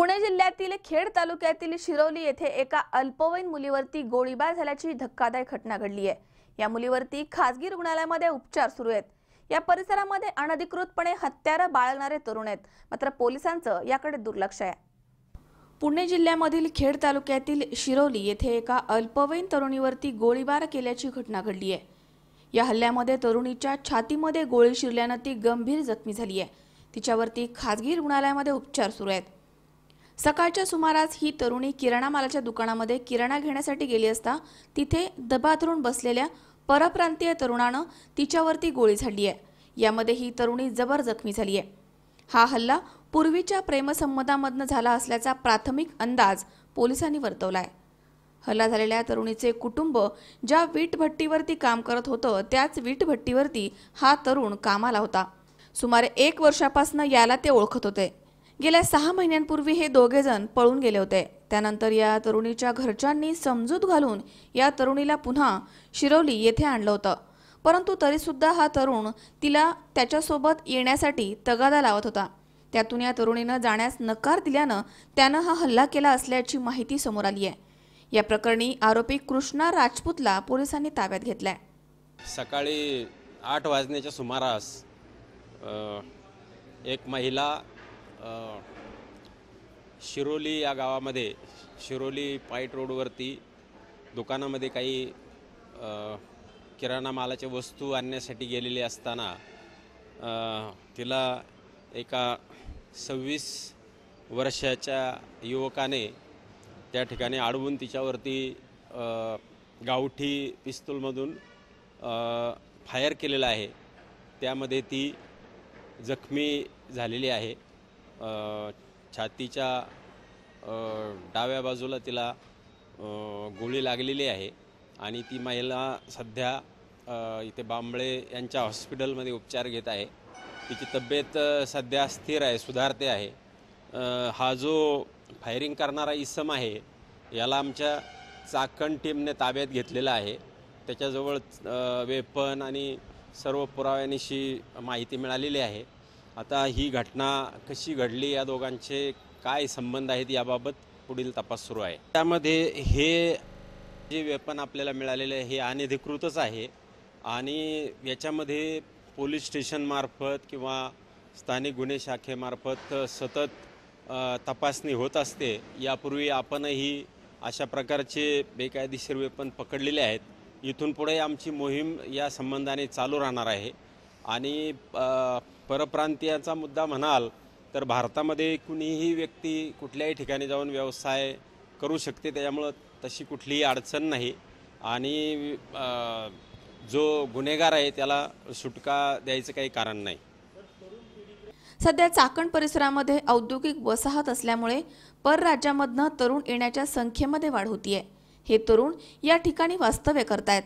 पुणे जिल्ह्यातील खेड तालुक्यातील शिरोली येथे एका अल्पवयीन मुलीवरती गोळीबार झाल्याची धक्कादायक घटना घडली आहे. या मुलीवरती खासगी रुग्णालयामध्ये उपचार सुरू आहेत. या परिसरामध्ये अनधिकृतपणे हत्यारं बाळगणारे तरुण आहेत. मात्र पोलिसांचं याकडे दुर्लक्ष आहे. पुणे जिल्ह्यामधील खेड तालुक्यातील शिरोली येथे एका अल्पवयीन तरुणीवरती गोळीबार केल्याची घटना घडली आहे. या हल्ल्यामध्ये तरुणीच्या छातीमध्ये गोळी शिरल्यानं ती गंभीर जखमी झाली आहे. तिच्यावरती खासगी रुग्णालयामध्ये उपचार सुरू आहेत. सकाळच्या सुमारास ही तरुणी किराणा मालाच्या दुकानामध्ये किराणा घेण्यासाठी गेली असता तिथे दबातरून बसलेल्या परप्रांतीय तरुणानं तिच्यावरती गोळी झाडली आहे. यामध्ये ही तरुणी जबर जखमी झाली आहे. हा हल्ला पूर्वीच्या प्रेमसंबंधामधनं झाला असल्याचा प्राथमिक अंदाज पोलिसांनी वर्तवला आहे हल्ला झालेल्या तरुणीचे कुटुंब ज्या वीटभट्टीवरती काम करत होतं त्याच वीटभट्टीवरती हा तरुण कामाला होता. सुमारे एक वर्षापासून याला ते ओळखत होते. गेल्या सहा महिन्यांपूर्वी हे दोघेजण पळून गेले होते. त्यानंतर या तरुणीच्या घरच्यांनी समजूत घालून या तरुणीला पुन्हा शिरोली येथे आणलं होतं. परंतु तरीसुद्धा हा तरुण तिला त्याच्यासोबत येण्यासाठी तगादा लावत होता. त्यातून या तरुणीनं जाण्यास नकार दिल्यानं त्यानं हा हल्ला केला असल्याची माहिती समोर आली आहे. या प्रकरणी आरोपी कृष्णा राजपूतला पोलिसांनी ताब्यात घेतलाय. सकाळी आठ वाजण्याच्या सुमारास एक महिला शिरोली या गावामध्ये शिरोली पाईट रोडवरती दुकानामध्ये काही किराणा मालाच्या वस्तू आणण्यासाठी गेलेली असताना तिला एका सव्वीस वर्षाच्या युवकाने त्या ठिकाणी अडवून तिच्यावरती गावठी पिस्तूलमधून फायर केलेला आहे. त्यामध्ये ती जखमी झालेली आहे. छातीच्या डाव्या बाजूला तिला गोळी लागलेली आहे. आणि ती महिला सध्या इथे बांबळे यांच्या हॉस्पिटलमध्ये उपचार घेत आहे. तिची तब्येत सध्या स्थिर आहे सुधारते आहे. हा जो फायरिंग करणारा इसम आहे याला आमच्या चाकण टीमने ताब्यात घेतलेला आहे. त्याच्याजवळ वेपन आणि सर्व पुराव्यानिशी माहिती मिळालेली आहे. आता ही घटना कशी घडली या दोघांचे काय संबंध आहेत याबाबत पुढील तपास सुरू आहे. त्यामध्ये हे जे वेपन आपल्याला मिळालेलं आहे हे अनधिकृतच आहे. आणि याच्यामध्ये पोलीस स्टेशनमार्फत किंवा स्थानिक गुन्हे शाखेमार्फत सतत तपासणी होत असते. यापूर्वी आपणही अशा प्रकारचे बेकायदेशीर वेपन पकडलेले आहेत. इथून पुढे आमची मोहीम या संबंधाने चालू राहणार आहे. आणि परप्रांतीयाचा मुद्दा म्हणाल तर भारतामध्ये कुणीही व्यक्ती कुठल्याही ठिकाणी जाऊन व्यवसाय करू शकते. त्याच्यामुळं तशी कुठलीही अडचण नाही. आणि जो गुन्हेगार आहे त्याला सुटका द्यायचं काही कारण नाही. सध्या चाकण परिसरामध्ये औद्योगिक वसाहत असल्यामुळे परराज्यामधनं तरुण येण्याच्या संख्येमध्ये वाढ होतीये. हे तरुण या ठिकाणी वास्तव्य करतायत.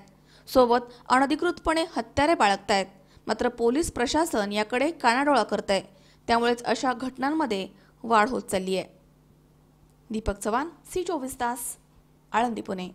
सोबत अनधिकृतपणे हत्यारे बाळगतायत. मात्र पोलीस प्रशासन याकडे कानाडोळा करत आहे त्यामुळेच अशा घटनांमध्ये वाढ होत चालली आहे दीपक चव्हाण सी चोवीस तास आळंदी पुणे.